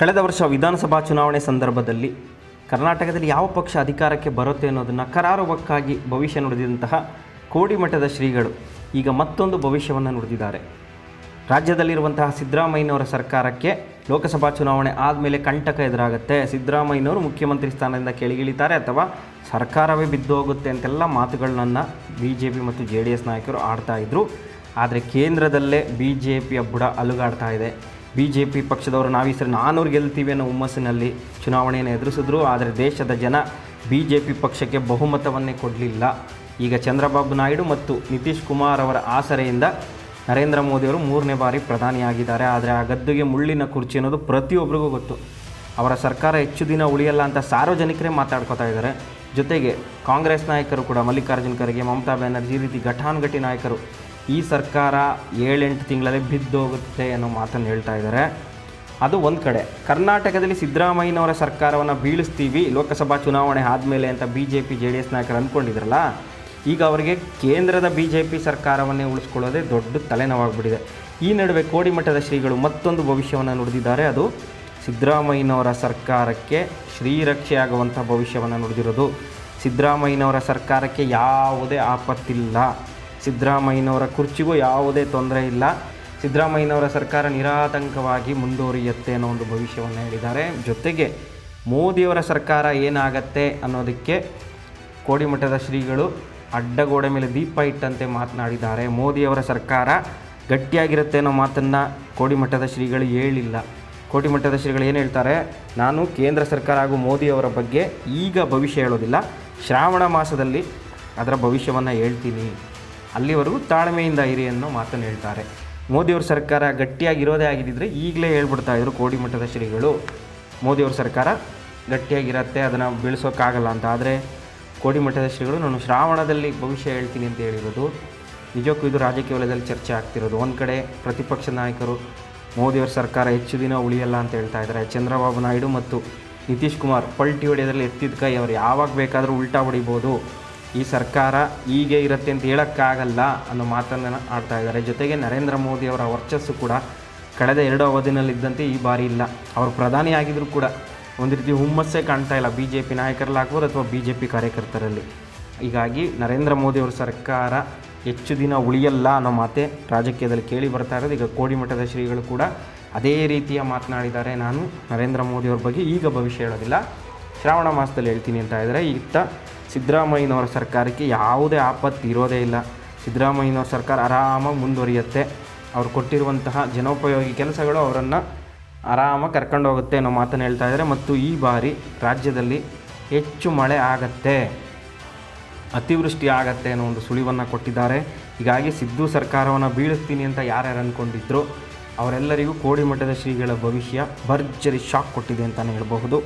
ಕಳೆದ ವರ್ಷ ವಿಧಾನಸಭಾ ಚುನಾವಣೆ ಸಂದರ್ಭದಲ್ಲಿ ಕರ್ನಾಟಕದಲ್ಲಿ ಯಾವ ಪಕ್ಷ ಅಧಿಕಾರಕ್ಕೆ ಬರುತ್ತೆ ಅನ್ನೋದನ್ನು ಕರಾರುವಕ್ಕಾಗಿ ಭವಿಷ್ಯ ನುಡಿದಂತಹ ಕೋಡಿಮಠದ ಶ್ರೀಗಳು ಈಗ ಮತ್ತೊಂದು ಭವಿಷ್ಯವನ್ನು ನುಡಿದಿದ್ದಾರೆ. ರಾಜ್ಯದಲ್ಲಿರುವಂತಹ ಸಿದ್ದರಾಮಯ್ಯನವರ ಸರ್ಕಾರಕ್ಕೆ ಲೋಕಸಭಾ ಚುನಾವಣೆ ಆದಮೇಲೆ ಕಂಟಕ ಎದುರಾಗುತ್ತೆ. ಸಿದ್ದರಾಮಯ್ಯನವರು ಮುಖ್ಯಮಂತ್ರಿ ಸ್ಥಾನದಿಂದ ಕೆಳಗಿಳಿತಾರೆ ಅಥವಾ ಸರ್ಕಾರವೇ ಬಿದ್ದು ಹೋಗುತ್ತೆ ಅಂತೆಲ್ಲ ಮಾತುಗಳನ್ನ ಬಿ ಜೆ ಪಿ ಮತ್ತು ಜೆ ಡಿ ಎಸ್ ನಾಯಕರು ಆಡ್ತಾ ಇದ್ದರು ಆದರೆ ಕೇಂದ್ರದಲ್ಲೇ ಬಿ ಜೆ ಪಿಯ ಬುಡ ಅಲುಗಾಡ್ತಾ ಇದೆ. ಬಿ ಜೆ ಪಿ ಪಕ್ಷದವರು ನಾವು ಈ ಸರಿ ನಾನ್ನೂರು ಗೆಲ್ತೀವಿ ಅನ್ನೋ ಹುಮ್ಮಸ್ಸಿನಲ್ಲಿ ಚುನಾವಣೆಯನ್ನು ಎದುರಿಸಿದ್ರು, ಆದರೆ ದೇಶದ ಜನ ಬಿ ಜೆ ಪಿ ಪಕ್ಷಕ್ಕೆ ಬಹುಮತವನ್ನೇ ಕೊಡಲಿಲ್ಲ. ಈಗ ಚಂದ್ರಬಾಬು ನಾಯ್ಡು ಮತ್ತು ನಿತೀಶ್ ಕುಮಾರ್ ಅವರ ಆಸರೆಯಿಂದ ನರೇಂದ್ರ ಮೋದಿಯವರು ಮೂರನೇ ಬಾರಿ ಪ್ರಧಾನಿಯಾಗಿದ್ದಾರೆ. ಆದರೆ ಆ ಗದ್ದುಗೆ ಮುಳ್ಳಿನ ಕುರ್ಚಿ ಅನ್ನೋದು ಪ್ರತಿಯೊಬ್ಬರಿಗೂ ಗೊತ್ತು. ಅವರ ಸರ್ಕಾರ ಹೆಚ್ಚು ದಿನ ಉಳಿಯಲ್ಲ ಅಂತ ಸಾರ್ವಜನಿಕರೇ ಮಾತಾಡ್ಕೋತಾ ಇದ್ದಾರೆ. ಜೊತೆಗೆ ಕಾಂಗ್ರೆಸ್ ನಾಯಕರು ಕೂಡ ಮಲ್ಲಿಕಾರ್ಜುನ್ ಖರ್ಗೆ, ಮಮತಾ ಬ್ಯಾನರ್ಜಿ ಈ ರೀತಿ ಘಟಾನುಘಟಿ ನಾಯಕರು ಈ ಸರ್ಕಾರ ಏಳೆಂಟು ತಿಂಗಳಲ್ಲಿ ಬಿದ್ದೋಗುತ್ತೆ ಅನ್ನೋ ಮಾತನ್ನು ಹೇಳ್ತಾ ಇದ್ದಾರೆ. ಅದು ಒಂದು ಕಡೆ. ಕರ್ನಾಟಕದಲ್ಲಿ ಸಿದ್ದರಾಮಯ್ಯನವರ ಸರ್ಕಾರವನ್ನು ಬೀಳಿಸ್ತೀವಿ, ಲೋಕಸಭಾ ಚುನಾವಣೆ ಆದಮೇಲೆ ಅಂತ B J P J D S ನಾಯಕರು ಅಂದ್ಕೊಂಡಿದ್ರಲ್ಲ, ಈಗ ಅವರಿಗೆ ಕೇಂದ್ರದ ಬಿ ಜೆ ಪಿ ಸರ್ಕಾರವನ್ನೇ ಉಳಿಸ್ಕೊಳ್ಳೋದೇ ದೊಡ್ಡ ತಲೆನೋವಾಗ್ಬಿಟ್ಟಿದೆ. ಈ ನಡುವೆ ಕೋಡಿಮಠದ ಶ್ರೀಗಳು ಮತ್ತೊಂದು ಭವಿಷ್ಯವನ್ನು ನುಡಿದಿದ್ದಾರೆ. ಅದು ಸಿದ್ದರಾಮಯ್ಯನವರ ಸರ್ಕಾರಕ್ಕೆ ಶ್ರೀರಕ್ಷೆ ಆಗುವಂಥ ಭವಿಷ್ಯವನ್ನು ನುಡಿದಿರೋದು. ಸಿದ್ದರಾಮಯ್ಯನವರ ಸರ್ಕಾರಕ್ಕೆ ಯಾವುದೇ ಆಪತ್ತಿಲ್ಲ. ಸಿದ್ದರಾಮಯ್ಯನವರ ಕುರ್ಚಿಗೂ ಯಾವುದೇ ತೊಂದರೆ ಇಲ್ಲ. ಸಿದ್ದರಾಮಯ್ಯನವರ ಸರ್ಕಾರ ನಿರಾತಂಕವಾಗಿ ಮುಂದುವರಿಯುತ್ತೆ ಅನ್ನೋ ಒಂದು ಭವಿಷ್ಯವನ್ನು ಹೇಳಿದ್ದಾರೆ. ಜೊತೆಗೆ ಮೋದಿಯವರ ಸರ್ಕಾರ ಏನಾಗತ್ತೆ ಅನ್ನೋದಕ್ಕೆ ಕೋಡಿಮಠದ ಶ್ರೀಗಳು ಅಡ್ಡಗೋಡೆ ಮೇಲೆ ದೀಪ ಇಟ್ಟಂತೆ ಮಾತನಾಡಿದ್ದಾರೆ. ಮೋದಿಯವರ ಸರ್ಕಾರ ಗಟ್ಟಿಯಾಗಿರುತ್ತೆ ಅನ್ನೋ ಮಾತನ್ನು ಕೋಡಿಮಠದ ಶ್ರೀಗಳು ಹೇಳಿಲ್ಲ. ಕೋಟಿಮಠದ ಶ್ರೀಗಳು ಏನು ಹೇಳ್ತಾರೆ? ನಾನು ಕೇಂದ್ರ ಸರ್ಕಾರ ಹಾಗೂ ಮೋದಿಯವರ ಬಗ್ಗೆ ಈಗ ಭವಿಷ್ಯ ಹೇಳೋದಿಲ್ಲ. ಶ್ರಾವಣ ಮಾಸದಲ್ಲಿ ಅದರ ಭವಿಷ್ಯವನ್ನು ಹೇಳ್ತೀನಿ. ಅಲ್ಲಿವರೆಗೂ ತಾಳ್ಮೆಯಿಂದ ಇರಿ ಅನ್ನೋ ಮಾತನ್ನು ಹೇಳ್ತಾರೆ. ಮೋದಿಯವ್ರ ಸರ್ಕಾರ ಗಟ್ಟಿಯಾಗಿರೋದೇ ಆಗಿದ್ದರೆ ಈಗಲೇ ಹೇಳ್ಬಿಡ್ತಾ ಇದ್ರು ಕೋಡಿಮಠದ ಶ್ರೀಗಳು. ಮೋದಿಯವ್ರ ಸರ್ಕಾರ ಗಟ್ಟಿಯಾಗಿರತ್ತೆ ಅದನ್ನು ಬೆಳೆಸೋಕ್ಕಾಗಲ್ಲ ಅಂತ. ಆದರೆ ಕೋಡಿಮಠದ ಶ್ರೀಗಳು ನಾನು ಶ್ರಾವಣದಲ್ಲಿ ಭವಿಷ್ಯ ಹೇಳ್ತೀನಿ ಅಂತ ಹೇಳಿರೋದು. ನಿಜಕ್ಕೂ ಇದು ರಾಜಕೀಯ ವಲಯದಲ್ಲಿ ಚರ್ಚೆ ಆಗ್ತಿರೋದು. ಒಂದು ಕಡೆ ಪ್ರತಿಪಕ್ಷ ನಾಯಕರು ಮೋದಿಯವ್ರ ಸರ್ಕಾರ ಹೆಚ್ಚು ದಿನ ಉಳಿಯಲ್ಲ ಅಂತ ಹೇಳ್ತಾ ಇದ್ದಾರೆ. ಚಂದ್ರಬಾಬು ನಾಯ್ಡು ಮತ್ತು ನಿತೀಶ್ ಕುಮಾರ್ ಪಲ್ಟಿ ಹೊಡೆಯೋದ್ರಲ್ಲಿ ಎತ್ತಿದ ಕೈ. ಅವರು ಯಾವಾಗ ಬೇಕಾದರೂ ಉಲ್ಟಾ ಹೊಡಿಬೋದು. ಈ ಸರ್ಕಾರ ಹೀಗೆ ಇರುತ್ತೆ ಅಂತ ಹೇಳೋಕ್ಕಾಗಲ್ಲ ಅನ್ನೋ ಮಾತನ್ನು ಆಡ್ತಾ ಇದ್ದಾರೆ. ಜೊತೆಗೆ ನರೇಂದ್ರ ಮೋದಿ ಅವರ ವರ್ಚಸ್ಸು ಕೂಡ ಕಳೆದ ಎರಡು ಅವಧಿನಲ್ಲಿದ್ದಂತೆ ಈ ಬಾರಿ ಇಲ್ಲ. ಅವರು ಪ್ರಧಾನಿ ಆಗಿದ್ದರೂ ಕೂಡ ಒಂದು ರೀತಿ ಹುಮ್ಮಸ್ಸೇ ಕಾಣ್ತಾ ಇಲ್ಲ. ಬಿ ಜೆ ಪಿ ನಾಯಕರಲ್ಲಾಗ್ಬೋದು ಅಥವಾ ಬಿ ಜೆ ಪಿ ಕಾರ್ಯಕರ್ತರಲ್ಲಿ. ಹೀಗಾಗಿ ನರೇಂದ್ರ ಮೋದಿಯವರ ಸರ್ಕಾರ ಹೆಚ್ಚು ದಿನ ಉಳಿಯಲ್ಲ ಅನ್ನೋ ಮಾತೆ ರಾಜಕೀಯದಲ್ಲಿ ಕೇಳಿ ಬರ್ತಾ ಇರೋದು. ಈಗ ಕೋಡಿಮಠದ ಶ್ರೀಗಳು ಕೂಡ ಅದೇ ರೀತಿಯ ಮಾತನಾಡಿದ್ದಾರೆ. ನಾನು ನರೇಂದ್ರ ಮೋದಿಯವ್ರ ಬಗ್ಗೆ ಈಗ ಭವಿಷ್ಯ ಹೇಳೋದಿಲ್ಲ. ಶ್ರಾವಣ ಮಾಸದಲ್ಲಿ ಹೇಳ್ತೀನಿ ಅಂತ ಇದ್ದಾರೆ ಇತ್ತ ಸಿದ್ದರಾಮಯ್ಯನವರ ಸರ್ಕಾರಕ್ಕೆ ಯಾವುದೇ ಆಪತ್ತು ಇರೋದೇ ಇಲ್ಲ. ಸಿದ್ದರಾಮಯ್ಯನವರ ಸರ್ಕಾರ ಆರಾಮಾಗಿ ಮುಂದುವರಿಯುತ್ತೆ. ಅವ್ರು ಕೊಟ್ಟಿರುವಂತಹ ಜನೋಪಯೋಗಿ ಕೆಲಸಗಳು ಅವರನ್ನು ಆರಾಮಾಗಿ ಕರ್ಕೊಂಡು ಹೋಗುತ್ತೆ ಅನ್ನೋ ಮಾತನ್ನು ಹೇಳ್ತಾ ಇದ್ದಾರೆ. ಮತ್ತು ಈ ಬಾರಿ ರಾಜ್ಯದಲ್ಲಿ ಹೆಚ್ಚು ಮಳೆ ಆಗತ್ತೆ, ಅತಿವೃಷ್ಟಿ ಆಗತ್ತೆ ಅನ್ನೋ ಒಂದು ಸುಳಿವನ್ನು ಕೊಟ್ಟಿದ್ದಾರೆ. ಹೀಗಾಗಿ ಸಿದ್ದು ಸರ್ಕಾರವನ್ನು ಬೀಳಿಸ್ತೀನಿ ಅಂತ ಯಾರ್ಯಾರು ಅಂದ್ಕೊಂಡಿದ್ರು ಅವರೆಲ್ಲರಿಗೂ ಕೋಡಿಮಠದ ಶ್ರೀಗಳ ಭವಿಷ್ಯ ಭರ್ಜರಿ ಶಾಕ್ ಕೊಟ್ಟಿದೆ ಅಂತಲೇ ಹೇಳ್ಬಹುದು.